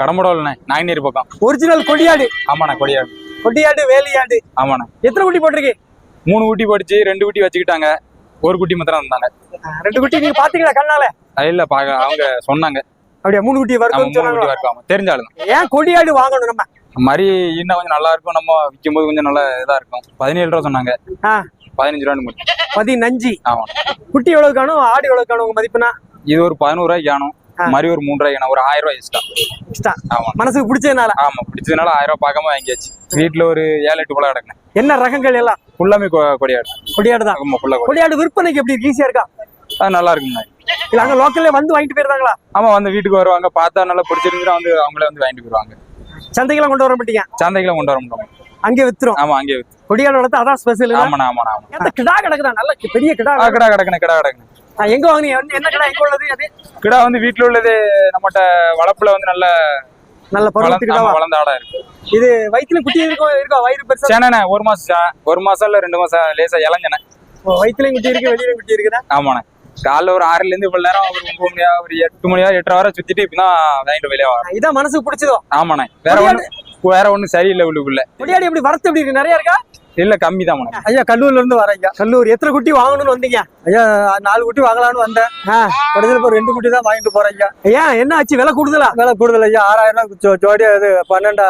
கடம்படோல்ண்ணே நாங்குநேரி பக்கம். ஒரிஜினல் கொடியாடு. ஆமாண்ணே கொடியாடு. கொடியாடு வேலியாடு. ஆமாண்ணே. எத்தனை குட்டி போட்டிருக்கு? மூணு குட்டி படிச்சு ரெண்டு குட்டி வச்சுக்கிட்டாங்க. ஒரு குட்டி மாத்திரம் இருந்தாங்க ரெண்டு குட்டி நீங்க பாத்தீங்களா கண்ணால? இல்ல பாக்க அவங்க சொன்னாங்க. அப்படியா மூணு குட்டி வரும் மூணு குட்டி வரக்காம. தெரிஞ்ச ஆளு தான் ஏன் கொடியாடு வாங்கணும் நம்ம? மாதிரி இன்னும் கொஞ்சம் நல்லா இருக்கும். நம்ம விற்கும் போது கொஞ்சம் நல்லா இதா இருக்கும். பதினேழு ரூபா சொன்னாங்க. பதினஞ்சு ரூபான்னு முடியும் பதினஞ்சு. ஆமா. குட்டி எவ்வளவு காணும் ஆடு எவ்வளவு காணும் உங்க மதிப்புனா? இது ஒரு பதினோரு ரூபாய்க்கு ஆ. மாதிரி ஒரு ரூபாய்க்கு ஒரு ஆயிரம் ரூபாய் எக்ஸ்ட்ரா இஷ்டம் ஆமா. மனசுக்கு பிடிச்சதுனால? ஆமா பிடிச்சதுனால ஆயிரம் ரூபாய் பார்க்காம வாங்கியாச்சு. வீட்டுல ஒரு ஏழு எட்டு போல கிடக்குனேன் என்ன ரகங்கள் எல்லாம்? ஃபுல்லாமே கொடியாடு. கொடியாடு தான். ஆமா ஃபுல்லா கொடியாடு விற்பனைக்கு எப்படி ஈஸியா இருக்கா? அது நல்லா இருக்குங்க. இல்ல அங்க லோக்கல்ல வந்து வாங்கிட்டு போயிருந்தாங்களா? ஆமா வந்து வீட்டுக்கு வருவாங்க. பார்த்தா நல்லா பிடிச்சிருந்துச்சுன்னா வந்து அவங்களே வந்து வாங்கிட்டு போயிருவாங்க. சந்தைக்கெல்லாம் கொண்டு வர மாட்டீங்க? சந்தைக்கெல்லாம் கொண்டு வர முடியும் அங்கே வித்துரும்? ஆமா அங்கே வித்து. கொடியாடு வளர்த்து அதான் ஸ்பெஷல் ஆமாண்ணா ஆமா அந்த கிடா கிடக்குதா? நல்ல பெரிய கிடா கிடா கிடக்குண்ணே கிடா கிடக்குண்ணே. ஆ, எங்க வாங்குனீங்க? என்ன- கிடா? எங்க உள்ளது? அது? கிடா வந்து வீட்டுல உள்ளது நம்மகிட்ட வளப்புல வந்து நல்ல நல்ல வளர்ந்த பருவத்துக்கு வளர்ந்த ஆடா இருக்கு. இது வயித்துல குட்டி இருக்கும் இருக்கா? வயிறு பெருசா? சேனண்ணே ஒரு மாசம் ஒரு மாசம் இல்ல ரெண்டு மாசம் லேசா இளஞ்சனே. ஓ, வயித்துலயும் குட்டி இருக்கு வெளியிலயும் குட்டி இருக்குதா? ஆமாண்ணே. காலைல ஒரு ஆறுல இருந்து இவ்வளவு நேரம் ஒரு ஒன்பது மணியா ஒரு எட்டு மணியா எட்டரை வரை சுத்திட்டு இப்பதான் வாங்கிட்டு வெளியே வரோம். இதான் மனசுக்கு பிடிச்சதோ ஆமாண்ணே. வேற ஒண்ணு வேற ஒண்ணும் சரியில்லை உள்ளுக்குள்ள. கொடியாடு எப்படி வரத்து எப்படி இருக்கு? நிறைய இருக்கா? இல்ல கம்மி தான் ஐயா கல்லூர்ல இருந்து வரேன் கல்லூர். எத்தனை குட்டி வாங்கணும்னு வந்தீங்க? ஐயா நாலு குட்டி வாங்கலாம்னு வந்தேன். கடைசியில் இப்போ ரெண்டு குட்டி தான் வாங்கிட்டு போறேன் ஐயா. ஐயா என்ன ஆச்சு? விலை கூடுதலா? விலை கூடுதல் ஐயா ஆறாயிரம் ஜோடி அது பன்னெண்டு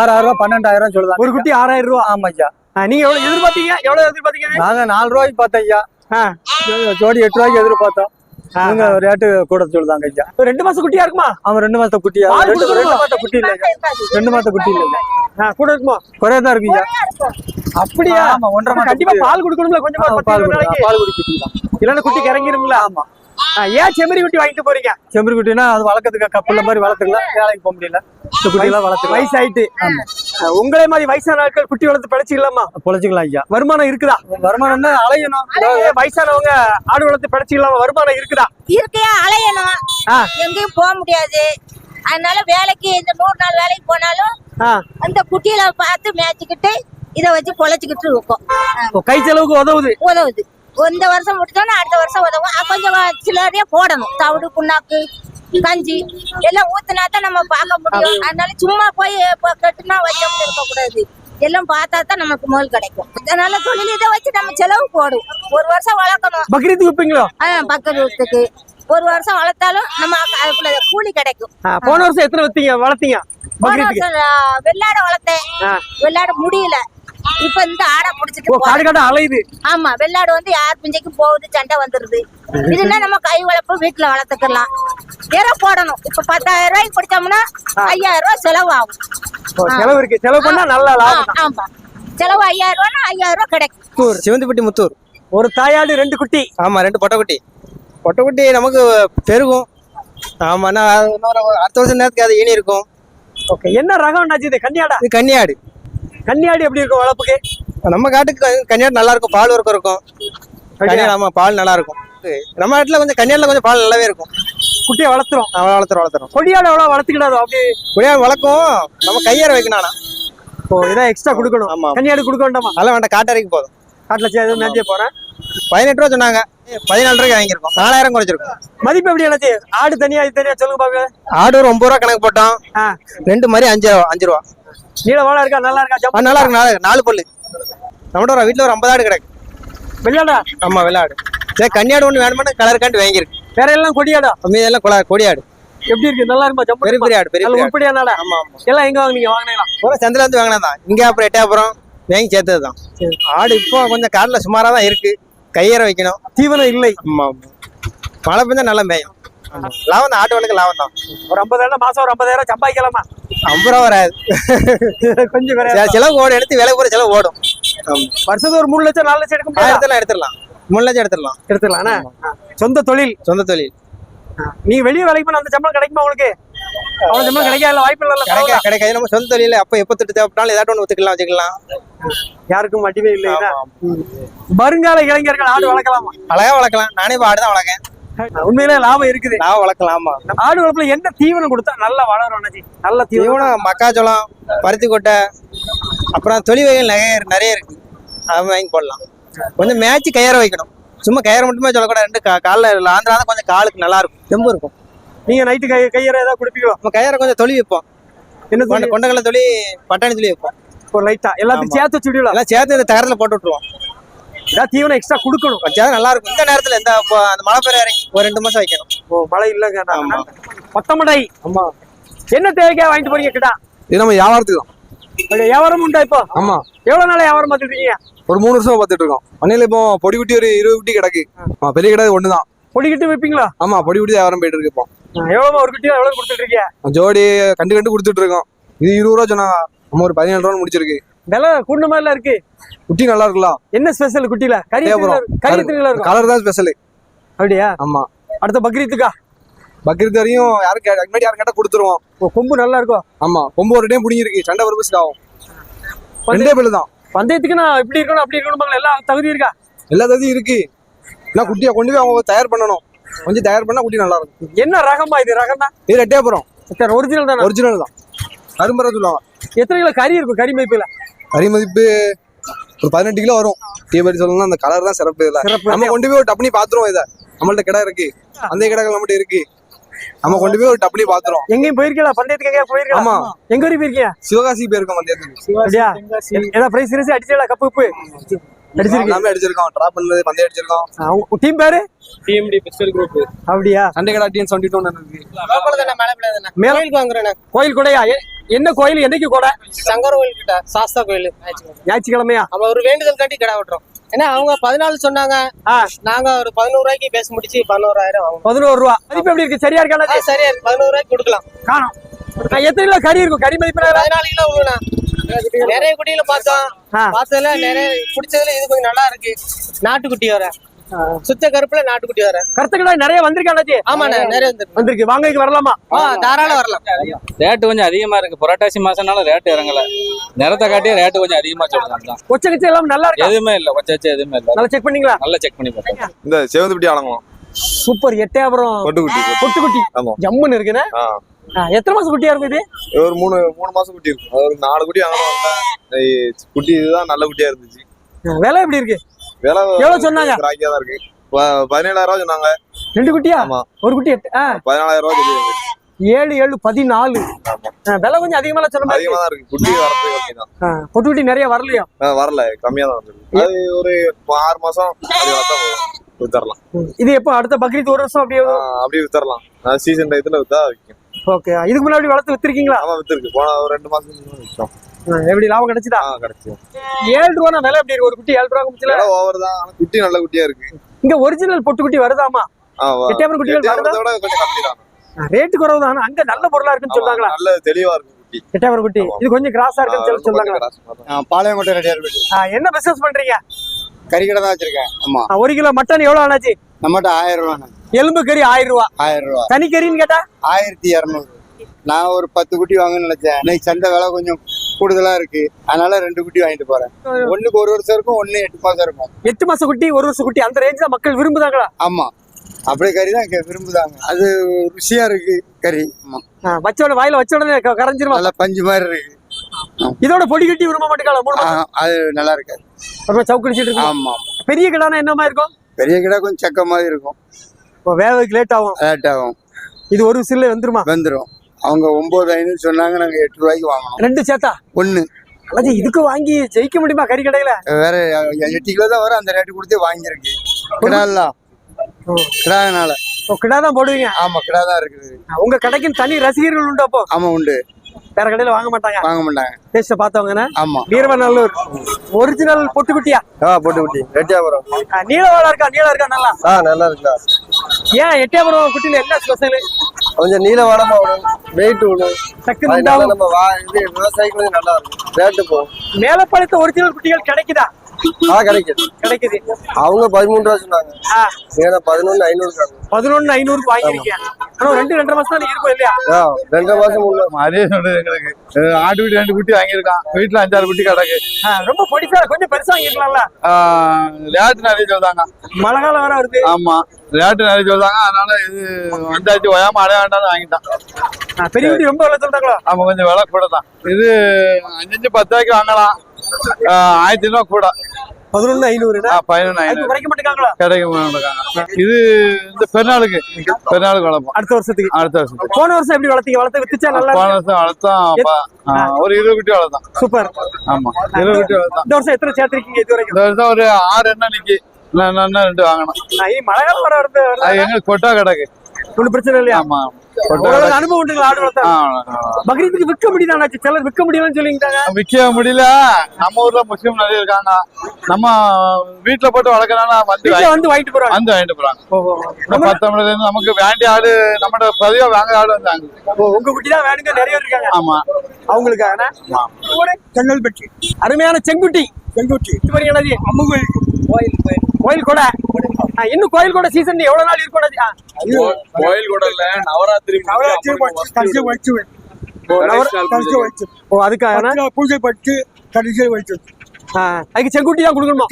ஆறாயிரம் ரூபா பன்னெண்டாயிரம் சொல்லுதாங்க ஒரு குட்டி ஆறாயிரம் ரூபா ஆமா ஐயா. நீங்க எவ்வளவு எதிர்பார்த்தீங்க? எவ்வளவு எதிர்பார்த்தீங்க? நாங்க நாலு ரூபாய்க்கு பார்த்தோம் ஐயா. ஜோடி எட்டு ரூபாய்க்கு எதிர்பார்த்தோம். இவங்க ரேட்டு கூட சொல்லுதாங்க ஐயா. ஒரு ரெண்டு மாசம் குட்டியா இருக்குமா? அவன் ரெண்டு மாசத்த குட்டியா. ரெண்டு மாசத்த குட்டி இல்லை ஐயா. ரெண்டு மாசத்த குட்டி இல்லை கூட இருக்குமா? குறையா தான் அப்படியா? ஆமா ஒன்றரை கண்டிப்பா பால் கொடுக்கணும்ல கொஞ்சமா பால் பால் குடி குட்டி தான் இல்லன்னா குட்டி கிறங்கிருங்களா ஆமா. ஏன் செம்மறி குட்டி வாங்கிட்டு போறீங்க? செம்பரி குட்டினா அது வளர்க்கறதுக்கு கப்பல்ல மாதிரி வளர்த்துக்கலாம். வேலைக்கு போக முடியல. இந்த குட்டி எல்லாம் வளர்த்துக்கலாம். வயசாயிட்டு. உங்களே மாதிரி வயசான ஆட்கள் குட்டி வளர்த்து பிழைச்சிக்கலாமா பொழைச்சிக்கலாம் ஐயா. வருமானம் இருக்குதா? வருமானம் தான் அலையணும். வயசானவங்க ஆடு வளர்த்து பிழைச்சிக்கலாமா வருமானம் இருக்குதா? இருக்கையா அலையணும். எங்கேயும் போக முடியாது. அதனால வேலைக்கு இந்த நூறு நாள் வேலைக்கு போனாலும் அந்த குட்டியில பார்த்து மேய்ச்சிக்கிட்டு இதை வச்சு பொழைச்சிக்கிட்டு இருக்கோம். கை செலவுக்கு உதவுது. உதவுது. இந்த வருஷம் முடிச்சோன்னா அடுத்த வருஷம் உதவும். கொஞ்சம் சில்லறையா போடணும். தவிடு புண்ணாக்கு கஞ்சி எல்லாம் ஊத்துனா தான் நம்ம பார்க்க முடியும். அதனால சும்மா போய் கட்டுனா வச்சோம்னு இருக்கக்கூடாது. எல்லாம் பார்த்தா தான் நமக்கு முதல் கிடைக்கும். அதனால தொழில் இதை வச்சு நம்ம செலவு போடும். ஒரு வருஷம் வளர்க்கணும். பக்ரீத்துக்கு விப்பீங்களோ? ஆ, பக்கத்து வீட்டுக்கு ஒரு வருஷம் வளர்த்தாலும் நம்ம அதுக்குள்ள கூலி கிடைக்கும். போன வருஷம் எத்தனை வித்தீங்க வளர்த்தீங்க? போன வருஷம் வெள்ளாடை வளர்த்தேன். வெள்ளாட முடியல. இப்ப இந்த ஆடை புடிச்சிட்டு போ- காடு காடு அலையுது. ஆமா வெள்ளாடு வந்து யார் பிஞ்சைக்கும் போகுது சண்டை வந்துருது. இதுன்னா நம்ம கை வளர்ப்பு வீட்டுல வளர்த்துக்கலாம். இற போடணும். இப்ப பத்தாயிரம் ரூபாய்க்கு பிடிச்சோம்னா ஐயாயிரம் ரூபாய் செலவு ஆகும் செலவு இருக்கு. செலவு பண்ணா நல்ல லாபம். ஆமா. செலவு ஐயாயிரம் ரூபாய்னா ஐயாயிரம் ரூபாய் கிடைக்கும். முத்தூர் சிவந்திப்பட்டி முத்தூர். ஒரு தாயாடு ரெண்டு குட்டி. ஆமா ரெண்டு பொட்டைக்குட்டி. பொட்டைக்குட்டி நமக்கு பெருகும். ஆமா நான் இன்னொரு அடுத்த வருஷம் நேரத்துக்கு அது ஈனி இருக்கும். ஓகே என்ன ரகம் என்னாச்சு இது? கன்னியாடா? இது கன்னியாடு. கன்னியாடு எப்படி இருக்கும் வளர்ப்புக்கு? நம்ம காட்டுக்கு கன்- கன்னியாடு நல்லா இருக்கும் பால் வர்க்கம் இருக்கும். கன்னியாடு ஆமா பால் நல்லா இருக்கும். நம்ம இடத்துல கொஞ்சம் கன்னியாடுல கொஞ்சம் பால் நல்லாவே இருக்கும். குட்டியை வளர்த்துரும்? அவன் வளர்த்துறோம் வளர்த்துறோம் கொடியாடு எவ்வளவு வளர்த்துக்கிடாதோ அப்படி. குடியாடு வளர்க்கும். நம்ம கையேற வைக்கணும் ஓ இதான் எக்ஸ்ட்ரா கொடுக்கணும். ஆமா. கன்னியாடு கொடுக்க வேண்டாமா? அதெல்லாம் வேண்டாம் காட்டறைக்கு போதும். காட்டுல சரி எதுவும் மேஞ்சிய போறேன். பதினெட்டு ரூபா சொன்னாங்க. பதினாலு ரூபாய்க்கு வாங்கியிருக்கோம். நாலாயிரம் குறைச்சிருக்கோம். மதிப்பு எப்படி என்னாச்சு ஆடு தனியா இது தனியா சொல்லுங்க பாக்க ஆடு ஒரு ஒன்பது ரூபா கணக்கு போட்டோம். ரெண்டு மாதிரி அஞ்சு அஞ்சு ரூபா. நீல வாழ இருக்கா? நல்லா இருக்கா? நல்லா இருக்கு நாலு நாலு பல்லு. நம்மகிட்ட ஒரு வீட்டில் ஒரு ஐம்பது ஆடு கிடக்கு. வெள்ளாடா? ஆமா வெள்ளாடு. சரி கன்னியாடு ஒன்று வேணுமானு கலர் காண்டி வாங்கியிருக்கு. வேற எல்லாம் கொடியாடா? மீதெல்லாம் கொலா கொடியாடு எப்படி இருக்கு? நல்லா இருக்குமா? ஜம்பு பெரிய பெரிய ஆடு பெரிய நல்ல ஆடு. உருப்படியானாடா ஆமா ஆமா. எல்லாம் எங்க வாங்குனீங்க? வாங்கினீங்களா? சந்தில இருந்து வாங்கினா தான். இங்கே அப்புறம் எட்டாப்புறம் வாங்கி சேர்த்தது தான். ஆடு இப்போ கொஞ்சம் காட்டில் சுமாராக தான் இருக்கு. கையேற வைக்கணும். தீவனம் இல்லை. ஆமா ஆமா. மழை பெஞ்சா நல்லா மேயும். லாபம் தான் ஆட்டு வளர்க்க லாபம் தான். ஒரு ஐம்பதாயிரம் மாசம் ஒரு ஐம்பதாயிரம் சம்பாதிக்கலாமா? ஐம்பது ரூபா வராது. கொஞ்சம் செலவு ஓடும். எடுத்து விலை பூரா செலவு ஓடும். வருஷத்துக்கு ஒரு மூணு லட்சம் நாலு லட்சம் எடுக்க முடியாது எடுத்துடலாம் எடுத்துடலாம். மூணு லட்சம் எடுத்துடலாம். எடுத்துடலாம் சொந்த தொழில். சொந்த தொழில். நீங்க வெளியே வேலைக்கு போனா அந்த சம்பளம் கிடைக்குமா உங்களுக்கு? அவ்வளவு சம்பளம் கிடைக்காத வாய்ப்பு இல்ல கிடைக்க கிடைக்காது. நம்ம சொந்த தொழில் அப்போ எப்போ திட்டு தேவைப்பட்டாலும் ஏதாட்டும் ஒன்று ஒத்துக்கலாம் வச்சுக்கலாம். யாருக்கும் மட்டுமே இல்லை வருங்கால இளைஞர்கள் ஆடு வளர்க்கலாமா? அழகா வளர்க்கலாம். நானே இப்போ ஆடு தான் வளர்க்கேன் உண்மையிலே லாபம் இருக்குது. நான் வளர்க்கலாம் ஆடு வளர்ப்புல என்ன தீவனம் கொடுத்தா நல்லா வளரும் அண்ணாச்சி? நல்ல தீவனம். மக்காச்சோளம் பருத்தி கொட்டை அப்புறம் தொழி வகைகள் நிறைய நிறைய இருக்கு. அது வாங்கி போடலாம். கொஞ்சம் மேய்ச்சி கயிற வைக்கணும். சும்மா கயிறு மட்டுமே சொல்லக்கூடாது. ரெண்டு கா- கால்ல ஆந்திரா தான் கொஞ்சம் காலுக்கு நல்லா இருக்கும். தெம்பு இருக்கும். நீங்க நைட்டு கை கையற ஏதாவது குடுப்பீங்களோ? நம்ம கையார கொஞ்சம் தொழில் வைப்போம். என்ன கொண்ட கொண்டக்கடலை தொழில் பட்டாணி தொழில் வைப்போம். ஒரு லைட்டா எல்லாத்தையும். சேர்த்து வச்சுடுவீங்களா எல்லாம் சேர்த்து இந்த தகரத்துல போட்டு விட்டுருவோம். ஏதாவது தீவனம் எக்ஸ்ட்ரா கொடுக்கணும். கொஞ்சம் நல்லா இருக்கும் இந்த நேரத்துல இந்த அந்த மழை இறங்கி ஒரு ரெண்டு மாசம் வைக்கணும். ஓ மழை இல்லைங்க. கொத்தமடை ஆமா. என்ன தேவைக்கா வாங்கிட்டு போறீங்க கிட்டா? இது நம்ம வியாபாரத்துக்கு தான். வியாபாரம் உண்டா இப்போ? ஆமா. எவ்வளவு நாளா வியாபாரம் பார்த்துட்டு இருக்கீங்க? ஒரு மூணு வருஷமா பார்த்துட்டு இருக்கோம். பண்ணையில இப்போ பொடி குட்டி ஒரு இருபது குட்டி கிடக்கு. பெரிய கடை ஒண்ணுதான். பொடிக்கிட்டு வைப்பீங்களா? ஆமா பொடி குட்டி வியாபாரம் போயிட்டு இருக்கு இப்போ. எவ்வளவு ஒரு குட்டி எவ்வளவு கொடுத்துட்டு இருக்கீங்க ஜோடி கண்டு கண்டு கொடுத்துட்டு இருக்கோம் இது இருபது ரூபா சொன்னாங்க. நம்ம ஒரு பதினேழு ரூபா முடிச்சிருக்கு. விலை கூண்ட மாதிரிலாம் இருக்கு. குட்டி நல்லா இருக்குல்ல என்ன ஸ்பெஷல் குட்டில கறி கறி கலர் தான் ஸ்பெஷல் அப்படியா? ஆமா. அடுத்த பக்ரீத்துக்கா? பக்ரீத் வரையும் யாரும் முன்னாடி யாரும் கேட்டா கொடுத்துருவோம். கொம்பு நல்லா இருக்கும். ஆமா. கொம்பு ஒரு டைம் பிடிங்கிருக்கு சண்டை பர்பஸ்க்கு ஆகும் ரெண்டே பேரு தான். பந்தயத்துக்கு நான் இப்படி இருக்கணும் அப்படி இருக்கணும் எல்லாம் தகுதி இருக்கா? எல்லா தகுதியும் இருக்கு. நான் குட்டியை கொண்டு போய் அவங்க தயார் பண்ணணும். கொஞ்சம் தயார் பண்ணா குட்டி நல்லா இருக்கும். என்ன ரகமா இது? ரகம் தான் இது ரெட்டையாபுரம் சரி ஒரிஜினல் தானே? ஒரிஜினல் தான். கரும்பரை சொல்லுவாங்க எத்தனை கிலோ கறி இருக்கும் கறி மைப்பில கறி மதிப்பு ஒரு பதினெட்டு கிலோ வரும். தீபாவளி சொல்லணும்னா அந்த கலர் தான் சிறப்பு இதுல. சிறப்பு. நம்ம கொண்டு போய் ஒரு டப்னி பாத்துருவோம் இதை. நம்மள்ட்ட கடை இருக்கு. அந்த கடைகள் நம்மகிட்ட இருக்கு. நம்ம கொண்டு போய் ஒரு டப்னி பாத்துருவோம். எங்கேயும் போயிருக்கீங்களா? பந்தயத்துக்கு எங்கேயா போயிருக்கா ஆமா. எங்க வரைக்கும் போயிருக்கீங்க? சிவகாசி போயிருக்கோம் அப்படியா? ஏதாவது பிரைஸ் கிரைஸ் அடிச்சா கப்பு எல்லாமே அடிச்சிருக்கோம். ட்ராப் பண்ணது பந்தயம் அடிச்சிருக்கோம். டீம் பேரு? டிஎம்டி பிஸ்டல் குரூப் அப்படியா? சண்டை கடை டிஎன் செவன்டி டூ மேல கோயில் கொடையா? என்ன கோயில்? என்னைக்கு கொடை? சங்கர கோயில் கிட்ட சாஸ்தா கோயில் ஞாயிற்றுக்கிழமையா? நம்ம ஒரு வேண்டுதல் காட்டி கடை விட்டுறோம். ஏன்னா அவங்க பதினாலு சொன்னாங்க. நாங்க ஒரு பதினோரு ரூபாய்க்கு பேசி முடிச்சு பதினோராயிரம் பதினோரு ரூபா. மதிப்பு எப்படி இருக்கு? சரியா இருக்கா சரியா பதினோரு ரூபாய்க்கு கொடுக்கலாம். காணும். எத்தனை கிலோ கறி இருக்கும்? கறி மதிப்பு பதினாலு கிலோ நிறைய குட்டியில பார்த்தோம். பார்த்ததுல நிறைய பிடிச்சதுல இது கொஞ்சம் நல்லா இருக்கு. நாட்டுக்குட்டி வர சுத்த கருப்புல நாட்டுக்குட்டி வர கருத்து கடை நிறைய வந்திருக்காண்டாச்சி ஆமாண்ணே நிறைய வந்துருக்கு. வந்திருக்கு. வாங்க வரலாமா? தாராளம் வரலாம். ரேட்டு கொஞ்சம் அதிகமா இருக்கு. புரட்டாசி மாசம்னால ரேட்டு இறங்கல. நிறத்தை காட்டியே ரேட்டு கொஞ்சம் அதிகமா சொல்லுறாங்க தான் கொச்ச கச்ச எல்லாம் நல்லா இருக்கு? எதுவுமே இல்ல. கொச்சாச்சு எதுவுமே இல்ல. நல்லா செக் பண்ணீங்களா? நல்லா செக் பண்ணி பார்த்தோம். இந்த செவந்துப்பட்டி ஆலங்குளம். சூப்பர். எட்டையாபுரம். பொட்டுக்குட்டி. பொட்டுக்குட்டி. ஆமா. ஜம்முன்னு இருக்குண்ணே. எத்தனை மாசம் குட்டியா இருக்கும் இது? ஒரு மூணு மூணு மாசம் குட்டி இருக்கும். அது ஒரு நாலு குட்டி வாங்கணும் குட்டி இதுதான் நல்ல குட்டியா இருந்துச்சு. விலை எப்படி இருக்கு? விலை எவ்வளவு சொன்னாங்க? ராக்கியா தான் இருக்கு பதினேழாயிரம் ரூபா சொன்னாங்க. ரெண்டு குட்டியா? ஆமா. ஒரு குட்டி பதினாலாயிரம் ரூபா சொல்லி ஏழு ஏழு பதினாலு. விலை கொஞ்சம் அதிகமா சொன்ன மாதிரி அதிகமா தான் இருக்கு. குட்டி வரது கம்மி தான் பொட்டு குட்டி நிறைய வரலையா? வரல. கம்மியா தான் வந்துருக்கு. அது ஒரு ஆறு மாசம் வித்தரலாம். இது எப்போ? அடுத்த பக்ரீத் ஒரு வருஷம் அப்படியே அப்படியே வித்தரலாம். சீசன் டயத்துல வித்தா விற்கும். ஓகே இதுக்கு முன்னாடி வளர்த்து வித்திருக்கீங்களா? ஆமா வித்துருக்கு. போன ஒரு ரெண்டு மாசம் விற்கும் ஆ, எப்படி லாபம் கிடைச்சதா? கிடைச்சு ஏழு ரூபா விலை எப்படி இருக்கு? ஒரு குட்டி ஏழு ரூபா குச்சில விலை ஓவர் தான். ஆனா குட்டி நல்ல குட்டியா இருக்கு. இங்க ஒரிஜினல் பொட்டு குட்டி வருதாமா? எட்டயபுரம் குட்டிகள் தான். ரேட்டு குறவு தான் அங்க நல்ல பொருளா இருக்குன்னு சொல்றாங்களா? நல்ல தெளிவா குட்டி. எட்டயபுரம் குட்டி. இது கொஞ்சம் கிராஸா இருக்குன்னு சொல்லி சொல்றாங்களா? பாளையங்கோட்டை ரெடியா இருக்கு ஆ, என்ன பிசினஸ் பண்றீங்க? கறிக்கடை தான் வச்சிருக்கேன். ஆமா. ஒரு கிலோ மட்டன் எவ்வளவு ஆனாச்சு? நம்மகிட்ட ஆயிரம் ரூபாண்ணே எலும்பு கறி ஆயிரம் ரூபா. ஆயிரம் ரூபா. தனி கறின்னு கேட்டா? ஆயிரத்தி இரநூறு. நான் ஒரு பத்து குட்டி வாங்கணும்னு நினைச்சேன். இன்னைக்கு சந்தை விலை கொஞ்சம் கூடுதலா இருக்கு. அதனால ரெண்டு குட்டி வாங்கிட்டு போறேன். ஒண்ணுக்கு ஒரு வருஷம் இருக்கும் ஒண்ணு எட்டு மாசம் இருக்கும். எட்டு மாச குட்டி ஒரு வருஷம் குட்டி அந்த ரேஞ்ச் மக்கள் விரும்புதாங்களா? ஆமா. அப்படியே கறி தான் விரும்புதாங்க. அது ருசியா இருக்கு கறி. ஆமா. ஆ, வச்ச உடனே வாயில வச்ச உடனே கரைஞ்சிருமா? நல்லா பஞ்சு மாதிரி இருக்கு. இதோட பொடி கட்டி விரும்ப மாட்டேங்களா மாசம்? அது நல்லா இருக்காது. அப்புறமா சவுக்கடிச்சிட்டு இருக்கும் ஆமா பெரிய கிடானா என்னமா இருக்கும்? பெரிய கடை கொஞ்சம் சக்க மாதிரி இருக்கும். வேகத்துக்கு லேட் ஆகும். லேட் ஆகும். இது ஒரு விசில்ல வந்துருமா? வந்துடும் அவங்க ஒன்பது ஐநூறு சொன்னாங்க நாங்க எட்டு ரூபாய்க்கு வாங்கணும். ரெண்டு சேத்தா ஒண்ணு. அல்லாது இதுக்கு வாங்கி ஜெயிக்க முடியுமா கறி கடையில? வேற எட்டு கிலோ தான் வரும் அந்த ரேட்டு கொடுத்து வாங்கியிருக்கு. கிடாலாம் கிடானால இப்போ கிடா தான் போடுவீங்க? ஆமா கிடா தான் இருக்குது உங்க கடைக்கு தனி ரசிகர்கள் உண்டு அப்போ? ஆமா உண்டு. வேற கடையில வாங்க மாட்டாங்க? வாங்க மாட்டாங்க. டேஸ்ட பார்த்தவங்கண்ணே ஆமா. வீரவநல்லூர். ஒரிஜினல் பொட்டுக்குட்டியா? ஆ போட்டு குட்டி ரெட்டியாபுரம். ஆ, நீலவாழா இருக்கா? நீளம் இருக்கா? நல்லா? ஆ நல்லா இருக்கா? ஏன் எட்டயபுரம் குட்டியில என்ன ஸ்பெஷல் கொஞ்சம் நீல வாடமா வெயிட் விடும் உண்டாகும் நம்ம வா இது விவசாயிக்கு வந்து நல்லா இருக்கும். ரேட்டு போகும் மேலப்பாளையத்து ஒரிஜினல் குட்டிகள் கிடைக்குதா? ஆ கிடைக்குது. கிடைக்குது. அவங்க பதிமூணு ரூபா சொன்னாங்க. ஆ. ஏன்னா பதினொன்று ஐநூறு பதினொன்னு ஐநூறுக்கு வாங்கிருக்கீங்க ஆனா ரெண்டு ரெண்டரை மாசம் தான் இருக்கும் இல்லையா? ரெண்டரை மாசம் அதே எங்களுக்கு. அஹ் ஆட்டு குட்டி ரெண்டு குட்டி வாங்கியிருக்கான். வீட்டுல அஞ்சாறு குட்டி கிடக்கு. ரொம்ப பொடிசா கொஞ்சம் பெருசா வாங்கிருக்கலாம்ல ஆஹ் ரேட்டு நிறைய சொல்றாங்க. மழை காலம் வர வருது. ஆமா. ரேட்டு நிறைய சொல்றாங்க. அதனால இது வந்தாச்சு. ஒயாம அடைய வேண்டாம்னு வாங்கிட்டான். பெரிய குட்டி ரொம்ப விலை சொல்றாங்களோ? ஆமா கொஞ்சம் விலை கூட தான். இது அஞ்சஞ்சு பத்து ரூபாய்க்கு வாங்கலாம். ஆயிரத்தி ஐநூறுவா கூட. பதினொன்னு ஐநூறு ஐநூறு. குறைக்க மாட்டேங்காங்களா கிடைக்க மாட்டாங்க இது இந்த பெருநாளுக்கு பெருநாளுக்கு வளர்ப்போம். அடுத்த வருஷத்துக்கு. அடுத்த வருஷத்துக்கு. போன வருஷம் எப்படி வளர்த்தீங்க? வளர்த்து வித்துச்சா நல்லா போன வருஷம் வளர்த்தோம் ஒரு இருபது குட்டி வளர்த்தோம். சூப்பர். ஆமா இருபது குட்டி வளர்த்தோம். இந்த வருஷம் எத்தனை சேர்த்திருக்கீங்க இது வரைக்கும்? இந்த வருஷம் ஒரு ஆறு நிக்கி இன்னும் ரெண்டு வாங்கணும் மழை காலம் வர வருது கொட்டா கிடக்கு. ஒன்றும் பிரச்சனை இல்லையா? ஆமா அனுபவம் உண்டுங்களா? ஆடு வளர்த்தா? பக்ரீத்துக்கு விற்க முடியுதா சிலர் விற்க முடியலன்னு சொல்லிட்டாங்க விற்க முடியல. நம்ம ஊர்ல முஸ்லீம் நிறைய இருக்காங்க. நம்ம வீட்டுல போட்டு வளர்க்கறனால வந்து வந்து வாங்கிட்டு போறாங்க. வந்து வாங்கிட்டு போறாங்க. பத்தொன்பதுல இருந்து நமக்கு வேண்டிய ஆடு நம்மட பதிவா வாங்க ஆடு வந்தாங்க உங்க குட்டி தான் வேணுங்க நிறைய இருக்காங்க. ஆமா. அவங்களுக்காக செங்கல்பட்டி. அருமையான செங்குட்டி. செங்குட்டி. இது வரைக்கும் என்னது அம்முகோயில் கோயில் கோயில். கூட? இன்னும் கோயில் கூட சீசன் எவ்வளவு நாள் இருக்கும் கோயில் கூட இல்ல. நவராத்திரி ஓ, நவர- ஓ அதுக்காக பூஜை பட்டு கடைசியில் வைத்து அதுக்கு செங்குட்டி தான் கொடுக்கணுமா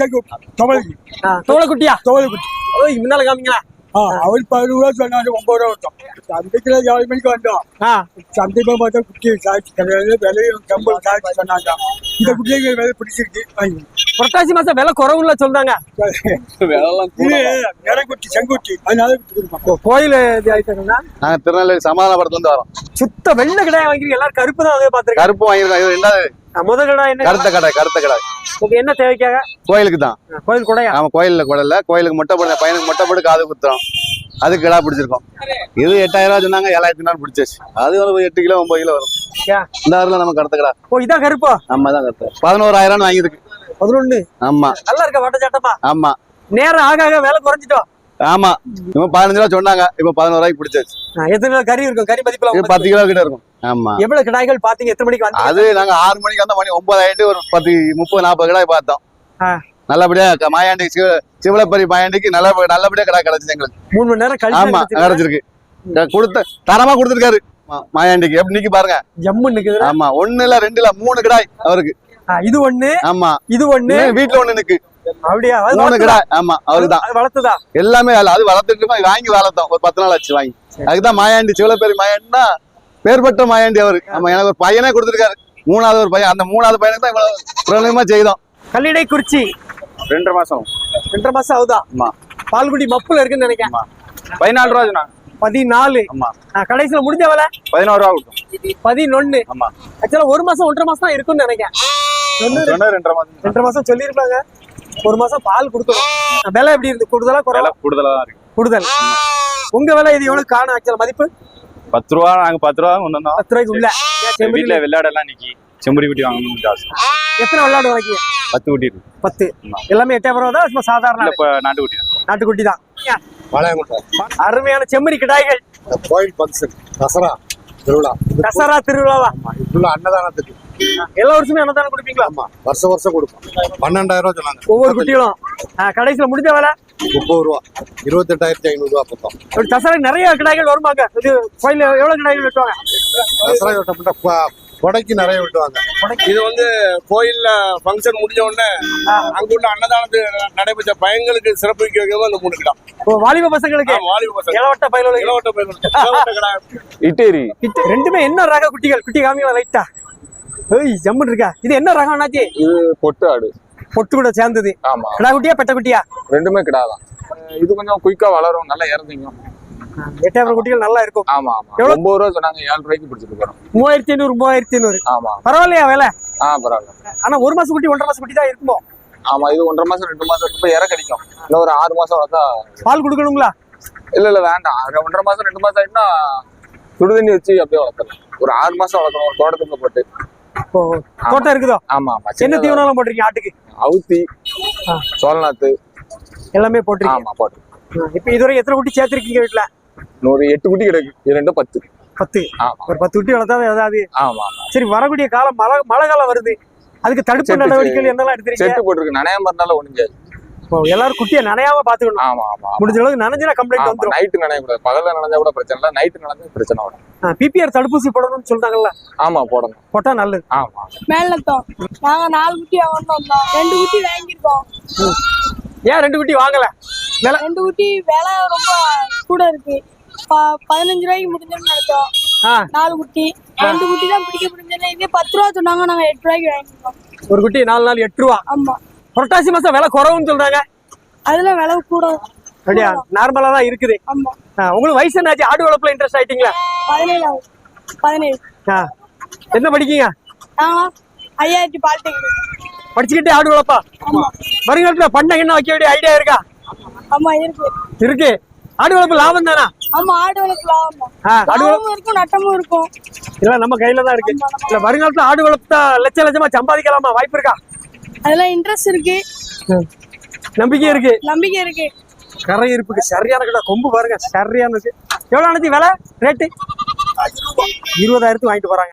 தோளை குட்டியா தவளைக்கு ஓய் முன்னால காமிங்களா அவர் பதினோரு ரூபா சொன்னாரு ஒன்பது ரூபா வந்தோம் சந்தைக்குள்ள ஏழு மணிக்கு வந்தோம் ஆ சந்தை போய் பார்த்தா குட்டி சாய்ச்சி கிடையாது விலையும் கம்பல் சாய்ச்சி சொன்னாங்க இந்த குட்டியை விலை பிடிச்சிருக்கு வாங்கி. புரட்டாசி மாசம் விலை குறவுல சொல்றாங்க குட்டி செங்குட்டி அதனால கோயில் நாங்க திருநெல்வேலி சமாதானபுரத்துல இருந்து வரோம் சுத்த வெள்ளை கடாய் வாங்கிருக்கீங்க எல்லாரும் கருப்பு தான் அதே பாத்துருக்கேன் கருப்பு வாங்கிருக்கோம் முதல் கடை என்ன? கருத்த கடை கருத்த கடை. உங்களுக்கு என்ன தேவைக்காக? கோயிலுக்கு தான். கோயில் கொடையா? ஆமா கோயில்ல கொடல கோயிலுக்கு மொட்டை போட பையனுக்கு மொட்டை போட்டு காது குத்துறோம். அதுக்கு கிடா பிடிச்சிருக்கோம். இது எட்டாயிரம் ரூபா சொன்னாங்க ஏழாயிரத்தி நாள் பிடிச்சாச்சு. அது ஒரு எட்டு கிலோ ஒன்பது கிலோ வரும். இந்த வாரில் நம்ம கடத்த கடா. ஓ இதான் கருப்பா? நம்ம தான் கருத்து. பதினோராயிரம் வாங்கியிருக்கு. பதினொன்னு? ஆமா. நல்லா இருக்கா வட்டச்சாட்டமா? ஆமா. நேரம் ஆக ஆக விலை குறைஞ்சிட்டோம் ஆமா. இவன் பதினஞ்சு ரூபா சொன்னாங்க இப்ப பதினோரு ரூபாய்க்கு பிடிச்சாச்சு. எத்தனை கிலோ கறி இருக்கும்? கறி இது மதிப்பில் பத்து கிலோ கிட்ட இருக்கும். ஆமா. எவ்வளவு கிடாய்கள் பாத்தீங்க எத்தனை மணிக்கு வந்து அது நாங்க ஆறு மணிக்கு வந்த மணி ஒன்பது ஆயிட்டு ஒரு பத்து முப்பது நாற்பது கிடாய் பார்த்தோம். நல்லபடியா மாயாண்டி சிவ சிவலப்பரி மாயாண்டிக்கு நல்ல நல்லபடியா கடை கிடைச்சது எங்களுக்கு. மூணு மணி நேரம் கழிச்சு ஆமா கிடைச்சிருக்கு. கொடுத்த தரமா கொடுத்துருக்காரு. மாயாண்டிக்கு. எப்படி நிக்கி பாருங்க. ஜம்மு நிக்குதுல? ஆமா ஒண்ணு இல்ல ரெண்டு இல்ல மூணு கிடாய் அவருக்கு. இது ஒண்ணு ஆமா. இது ஒண்ணு. வீட்டுல ஒண்ணு நிக்கு அப்படியா? மூணு? கிடாய் ஆமா அவருக்கு தான் அது வளர்த்ததா? எல்லாமே. அது வளர்த்துட்டு வாங்கி வளர்த்தோம். ஒரு பத்து நாள் ஆச்சு வாங்கி. அதுக்குதான் மாயாண்டி சிவலப்பேரி மாயாண்டினா பேர்பட்ட மாயாண்டி அவரு. ஆமா எனக்கு ஒரு பையனே கொடுத்துருக்காரு. மூணாவது ஒரு பையன். அந்த மூணாவது பையனுக்கு தான் இவ்வளவு பிரபலமா செய்தோம். கல்லிடை குறிச்சி. ரெண்டரை மாசம் ரெண்டரை மாசம் ஆகுதா? ஆமா. பால்குடி மப்புல இருக்குன்னு நினைக்கிறேன். பதினாலு ரூபா சொன்னாங்க. பதினாலு. ஆமா. கடைசியில முடிஞ்ச வேலை? பதினோரு ரூபா கொடுத்தோம். பதினொன்னு. ஆமா. ஆக்சுவலா ஒரு மாசம் ஒன்றரை மாசம் தான் இருக்கும்னு நினைக்கிறேன். ரெண்டரை மாசம். ரெண்டரை மாசம் சொல்லியிருப்பாங்க. ஒரு மாசம் பால் கொடுத்துரும். விலை எப்படி இருந்து கூடுதலா குறைவா? கூடுதலா இருக்கு. கூடுதல். உங்க விலை இது எவ்வளவு காணும்? ஆக்சுவலா மதிப்பு? பத்து ரூபா நாங்க பத்து ரூபா கொண்டு வந்தோம். பத்து ரூபாய்க்கு உள்ள. வீட்டுல வெள்ளாடெல்லாம் நிக்கி செம்பரி குட்டி வாங்கணும் ஜாஸ்தி எத்தனை விளையாடு வாங்கி பத்து குட்டி இருக்கு. பத்து. எல்லாமே எட்டாயிரம் தான் சும்மா சாதாரண இப்ப நாட்டுக்குட்டி தான். நாட்டுக்குட்டி தான். அருமையான செம்மறி கிடாய்கள். கோயில் ஃபங்க்ஷன் தசரா திருவிழா. தசரா திருவிழாவா? இதுல அன்னதானத்துக்கு. எல்லா வருஷமே அன்னதானம் கொடுப்பீங்களா? ஆமா வருஷம் வருஷம் கொடுப்போம். பன்னெண்டாயிரம் ரூபா சொன்னாங்க. ஒவ்வொரு குட்டிகளும். கடைசியில முடிஞ்ச வேலை? முப்பது ரூபா. இருபத்தெட்டாயிரத்தி ஐநூறு ரூபா பக்கம். ஒரு தசரா நிறைய கிடாய்கள் வருமாங்க. இது கோயில எவ்வளவு கிடாய்கள் வெட்டுவாங்க? தசரா விட்டப்பட்ட கொடைக்கு நிறைய விட்டுவாங்க. இது வந்து கோயில்ல ஃபங்க்ஷன் முடிஞ்ச உடனே அங்குள்ள அன்னதானத்து நடைபெற்ற பயங்களுக்கு சிறப்பு வைக்கிறது அந்த மூணு கிடா ஓ வாலிப பசங்களுக்கு? வாலிப பசங்க. இளவட்ட பயில இளவட்ட கிடா இட்டேரி. ரெண்டுமே என்ன ரக குட்டிகள்? குட்டி காமிங்களா லைட்டா ஏய் ஜம்முன்னு இருக்கா. இது என்ன ரகம் அண்ணாச்சி? இது பொட்டு ஆடு. பொட்டு கூட சேர்ந்தது. ஆமா. கிடா குட்டியா பெட்ட குட்டியா? ரெண்டுமே கிடாதான் இது கொஞ்சம் குயிக்கா வளரும் நல்லா இறந்திங்க எட்டாயிரம் குட்டிகள் நல்லா இருக்கும். ஆமா ஆமா? ஒன்பது ரூபா சொன்னாங்க ஏழு ரூபாய்க்கு பிடிச்சிட்டு போறோம். மூவாயிரத்தி ஐநூறு மூவாயிரத்தி ஐநூறு. ஆமா. பரவாயில்லையா வேலை? ஆ பரவாயில்ல. ஆனா ஒரு மாசம் குட்டி ஒன்றரை மாசம் குட்டி தான் இருக்குமோ? ஆமா இது ஒன்றரை மாசம் ரெண்டு மாசம் இப்ப இற கிடைக்கும். இல்ல ஒரு ஆறு மாசம் வளர்த்தா பால் கொடுக்கணுங்களா? இல்ல இல்ல வேண்டாம். ஒன்றரை மாசம் ரெண்டு மாசம் ஆயிட்டுனா சுடுதண்ணி வச்சு அப்படியே வளர்த்தலாம் ஒரு ஆறு மாசம் வளர்க்கணும் ஒரு தோட்டத்துக்குள்ள போட்டு. தோட்டம் இருக்குதோ? ஆமா ஆமா. என்ன தீவனம் போட்டிருக்கீங்க ஆட்டுக்கு? அவுத்தி. சோழநாத்து. எல்லாமே போட்டிருக்கீங்க? ஆமா போட்டு. இப்ப இதுவரை எத்தனை குட்டி சேர்த்திருக்கீங்க வீட்டுல ஒரு எட்டு குட்டி கிடக்கு. இது ரெண்டும் பத்து. பத்து. ஒரு பத்து குட்டி வளர்த்தா ஏதாவது ஆமா சரி வரக்கூடிய காலம் மழை மழை காலம் வருது. அதுக்கு தடுப்பு நடவடிக்கைகள் என்னெல்லாம் எடுத்திருக்கீங்க? செட்டு போட்டிருக்கு. நனையாம இருந்தாலும் ஒண்ணுங்க ஓ, எல்லாரும் குட்டியை நனையாம பாத்துக்கணும் ஆமா ஆமா முடிஞ்ச அளவுக்கு நனைஞ்சினா கம்ப்ளைண்ட் வந்துரும். நைட்டு நனையக்கூடாது. பகல்ல நனைஞ்சா கூட பிரச்சனை இல்லை நைட்டு நனைஞ்சா பிரச்சனை வரும். பிபிஆர் தடுப்பூசி போடணும்னு சொல்றாங்கல்ல? ஆமா போடணும். போட்டா நல்லது. ஆமா. மேலத்தோம் நாங்க நாலு குட்டி வாங்கினோம் ரெண்டு குட்டி வாங்கியிருக்கோம். ஏன் ரெண்டு குட்டி வாங்கல? ரெண்டு குட்டி விலை ரொம்ப கூட இருக்கு. ப- பதினஞ்சு ரூபாய்க்கு முடிஞ்சோம்னு நினைச்சோம். நாலு குட்டி. ரெண்டு குட்டி தான் பிடிக்க முடிஞ்சது இதே பத்து ரூபா சொன்னாங்க நாங்க எட்டு ரூபாய்க்கு வாங்கிருக்கோம் ஒரு குட்டி நாலு நாள் எட்டு ரூபா. ஆமா. புரட்டாசி மாசம் விலை குறவுன்னு சொல்றாங்க. அதுல விலை கூட அப்படியா? நார்மலா தான் இருக்குது. உங்களுக்கு வயசு என்னாச்சு? ஆடு வளர்ப்புல இன்ட்ரெஸ்ட் ஆயிட்டீங்களா? பதினேழு பதினேழு. என்ன படிக்கீங்க? ஐயாயிரத்தி பாலிடெக்னிக். படிச்சுக்கிட்டே ஆடு வளர்ப்பா? வருங்காலத்துல பண்ண என்ன வைக்க வேண்டிய ஐடியா இருக்கா? ஆமா இருக்கு. இருக்கு. ஆடு வளர்ப்பு லாபம் தானா? ஆமா ஆடு வளர்ப்பு லாபம். ஆடு வளர்ப்பு. இருக்கும் நட்டமும் இருக்கும். இல்ல நம்ம கையில தான் இருக்கு. இல்ல வருங்காலத்துல ஆடு வளர்த்தா லட்ச லட்சமா சம்பாதிக்கலாமா? வாய்ப்பு இருக்கா? அதெல்லாம் இன்ட்ரெஸ்ட் இருக்கு. நம்பிக்கை இருக்கு. நம்பிக்கை இருக்கு. கரை இருப்புக்கு சரியான கடை கொம்பு பாருங்க சரியான இருக்கு எவ்வளவு அனுப்பி விலை? ரேட்டு இருபதாயிரத்துக்கு வாங்கிட்டு போறாங்க.